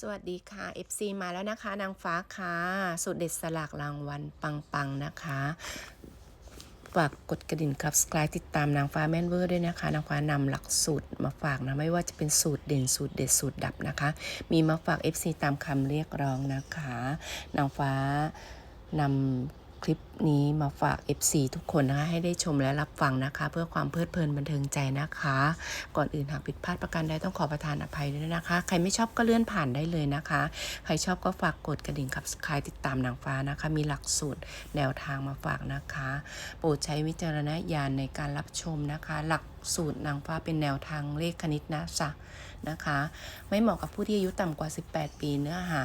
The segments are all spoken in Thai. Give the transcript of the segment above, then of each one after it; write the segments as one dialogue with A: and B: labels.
A: สวัสดีค่ะ FC มาแล้วนะคะ นางฟ้าค่ะสุดเด็ดสลากรางวัลปังๆนะคะฝากกดกระดิ่งครับสกายติดตามนางฟ้าแมนเวอร์ด้วยนะคะ นางฟ้านำหลักสูตรมาฝากนะ ไม่ว่าจะเป็นสูตรเด่นสูตรเด็ดสูตรดับนะคะ มีมาฝาก FC ตามคำเรียกร้องนะคะ นางฟ้านำ คลิปนี้มาฝาก FC ทุกคนนะคะให้ได้ชมและรับฟังนะคะ เพื่อความเพลิดเพลินบันเทิงใจนะคะ ก่อนอื่นหากผิดพลาดประการใดต้องขอประทานอภัยด้วยนะคะ ใครไม่ชอบก็เลื่อนผ่านได้เลยนะคะ ใครชอบก็ฝากกดกระดิ่งขับสกายติดตามนางฟ้านะคะ มีหลักสูตรแนวทางมาฝากนะคะ โปรดใช้วิจารณญาณในการรับชมนะคะ หลัก สูตรนางฟ้าเป็นแนวทางเลขคณิตนะจ๊ะนะคะ ไม่เหมาะกับผู้ที่อายุต่ำกว่า 18 ปีเนื้อหา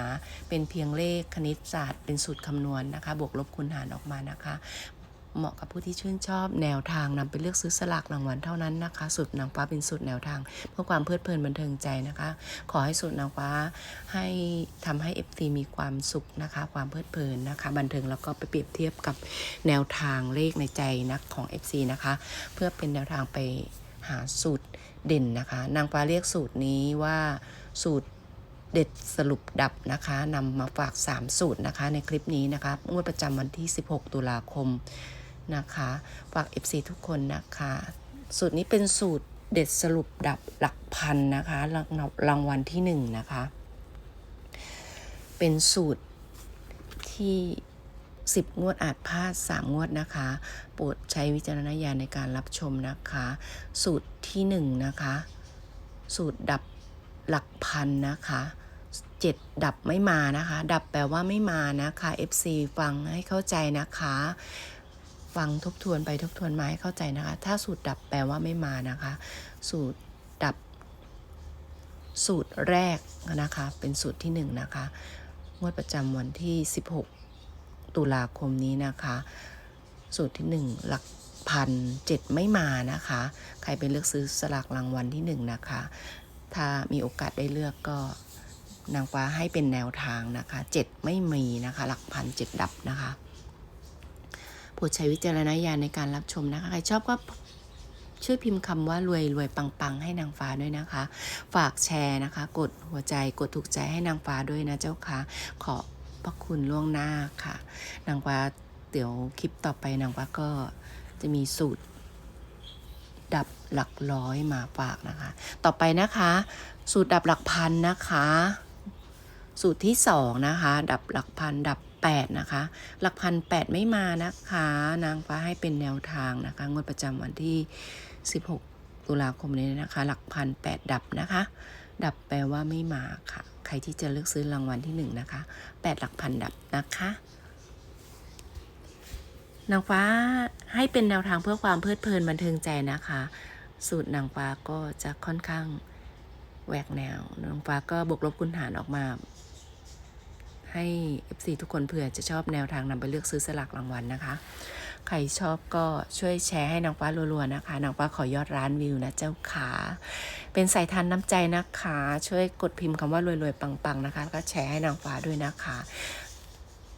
A: เป็นเพียงเลขคณิตศาสตร์เป็นสูตรคำนวณนะคะ บวกลบคูณหารออกมานะคะ เหมาะกับผู้ที่ชื่นชอบแนวทางนำไปเลือกซื้อสลากรางวัลเท่านั้นนะคะสูตรนางฟ้าเป็นสูตรแนวทาง เพื่อความเพลิดเพลินบันเทิงใจนะคะ ขอให้สูตรนางฟ้าให้ทำให้ FT มีความสุขนะคะ ความเพลิดเพลินนะคะ บันเทิงแล้วก็ไปเปรียบเทียบกับแนวทางเลขในใจนักของ FC นะคะ เพื่อเป็นแนวทางไปหาสูตรเด่นนะคะ นางฟ้าเรียกสูตรนี้ว่าสูตรเด็ดสรุปดับนะคะนำมาฝาก 3 สูตรนะคะในคลิปนี้นะคะงวดประจำวันที่ 16 ตุลาคม นะคะฝาก FC ทุกคนนะคะ สูตรนี้เป็นสูตรเด็ดสรุปดับหลักพันนะคะรางรางวัลที่1น,นะคะ เป็นสูตรที่10งวดอาจพลาด3งวดนะคะ โปรดใช้วิจารณญาณในการรับชมนะคะ สูตรที่1นะคะ สูตรดับหลักพันนะคะเจ็ดดับไม่มานะคะ ดับแปลว่าไม่มานะคะ FC ฟังให้เข้าใจนะคะ ฟังทบทวนไปทบทวนมาให้เข้าใจนะคะ ถ้าสูตรดับแปลว่าไม่มานะคะ สูตรดับ สูตรแรกนะคะ เป็นสูตรที่หนึ่งนะคะงวดประจำวันที่ 16 ตุลาคมนี้นะคะ สูตรที่หนึ่งหลักพันเจ็ดไม่มานะคะ ใครไปเลือกซื้อสลากรางวัลที่หนึ่งนะคะ ถ้ามีโอกาสได้เลือกก็นางฟ้าให้เป็นแนวทางนะคะเจ็ดไม่มีนะคะ หลักพันเจ็ดดับนะคะ โปรดใช้วิจารณญาณในการรับชมนะคะ ใครชอบก็ช่วยพิมพ์คำว่ารวยรวยปังปังให้นางฟ้าด้วยนะคะ ฝากแชร์นะคะ กดหัวใจกดถูกใจให้นางฟ้าด้วยนะเจ้าค่ะ ขอพระคุณล่วงหน้าค่ะ นางฟ้าเดี๋ยวคลิปต่อไปนางฟ้าก็จะมีสูตร ดับหลักร้อยมาฝากนะคะ ต่อไปนะคะ สูตรดับหลักพันนะคะ สูตรที่สองนะคะ ดับหลักพันดับ แปดนะคะ หลักพันแปดไม่มานะคะ นางฟ้าให้เป็นแนวทางนะคะ งวดประจำวันที่ 16 ตุลาคมนี้นะคะ หลักพันแปดดับนะคะ ดับแปลว่าไม่มาค่ะ ใครที่จะเลือกซื้อรางวัลที่หนึ่งนะคะแปดหลักพันดับนะคะนางฟ้าให้เป็นแนวทางเพื่อความเพลิดเพลินบันเทิงใจนะคะ สูตรนางฟ้าก็จะค่อนข้างแหวกแนวนางฟ้าก็บวกลบคูณหารออกมา ให้ FC ทุกคนเผื่อจะชอบแนวทางนำไปเลือกซื้อสลากรางวัลนะคะ ใครชอบก็ช่วยแชร์ให้นางฟ้ารัวๆนะคะ นางฟ้าขอยอดร้านวิวนะเจ้าขา เป็นสายทานน้ำใจนะคะ ช่วยกดพิมพ์คำว่ารวยๆปังๆนะคะ ก็แชร์ให้นางฟ้าด้วยนะคะ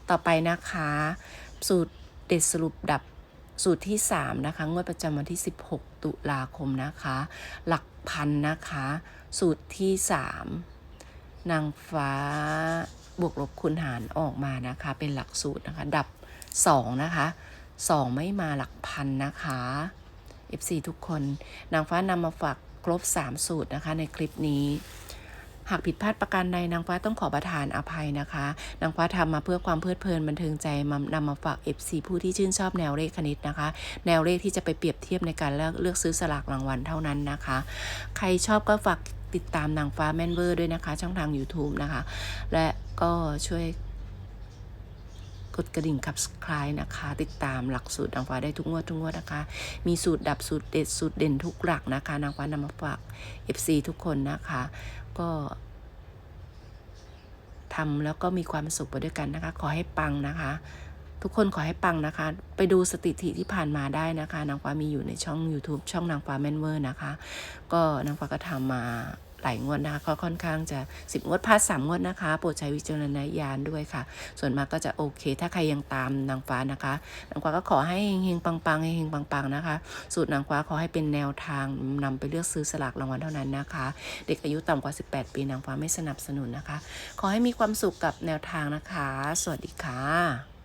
A: ต่อไปนะคะ สูตรเด็ดสรุปดับสูตรที่ 3 นะคะ งวดประจำวันที่ 16 ตุลาคมนะคะ หลักพันนะคะ สูตรที่ 3 นางฟ้า บวกลบคูณหารออกมานะคะ เป็นหลักสูตรนะคะ ดับ 2 นะคะ 2 ไม่มาหลักพันนะคะ FC ทุกคนนางฟ้านำมาฝากครบ 3 สูตรนะคะในคลิปนี้ หากผิดพลาดประการใดนางฟ้าต้องขอประทานอภัยนะคะ นางฟ้าทำมาเพื่อความเพลิดเพลินบันเทิงใจมานำมาฝาก FC ผู้ที่ชื่นชอบแนวเลขคณิตนะคะ แนวเลขที่จะไปเปรียบเทียบในการเลือกเลือกซื้อสลากรางวัลเท่านั้นนะคะ ใครชอบก็ฝากติดตามนางฟ้าแมนเวอร์ด้วยนะคะ ช่องทาง YouTube นะคะ และ ก็ช่วยกดกระดิ่ง subscribe นะคะ ติดตามหลักสูตรนางฟ้าได้ทุกงวดทุกงวดนะคะ มีสูตรดับสูตรเด็ดสูตรเด่นทุกหลักนะคะ นางฟ้านำมาฝาก FC ทุกคนนะคะ ก็ทำแล้วก็มีความสุขไปด้วยกันนะคะ ขอให้ปังนะคะ ทุกคนขอให้ปังนะคะ ไปดูสถิติที่ผ่านมาได้นะคะ นางฟ้ามีอยู่ในช่อง YouTube ช่องนางฟ้าแมนเวอร์นะคะ ก็นางฟ้าก็ทำมา หลายงวดนะคะก็ค่อนข้างจะ 10 งวดพลาด3งวดนะคะ โปรดใช้วิจารณญาณด้วยค่ะ ส่วนมากก็จะโอเค ถ้าใครยังตามนางฟ้านะคะนางฟ้าก็ขอให้เฮงๆปังๆเฮงๆปังๆนะคะ สูตรนางฟ้าขอให้เป็นแนวทางนำไปเลือกซื้อสลากรางวัลเท่านั้นนะคะ เด็กอายุต่ำกว่า 18 ปีนางฟ้าไม่สนับสนุนนะคะ ขอให้มีความสุขกับแนวทางนะคะ สวัสดีค่ะ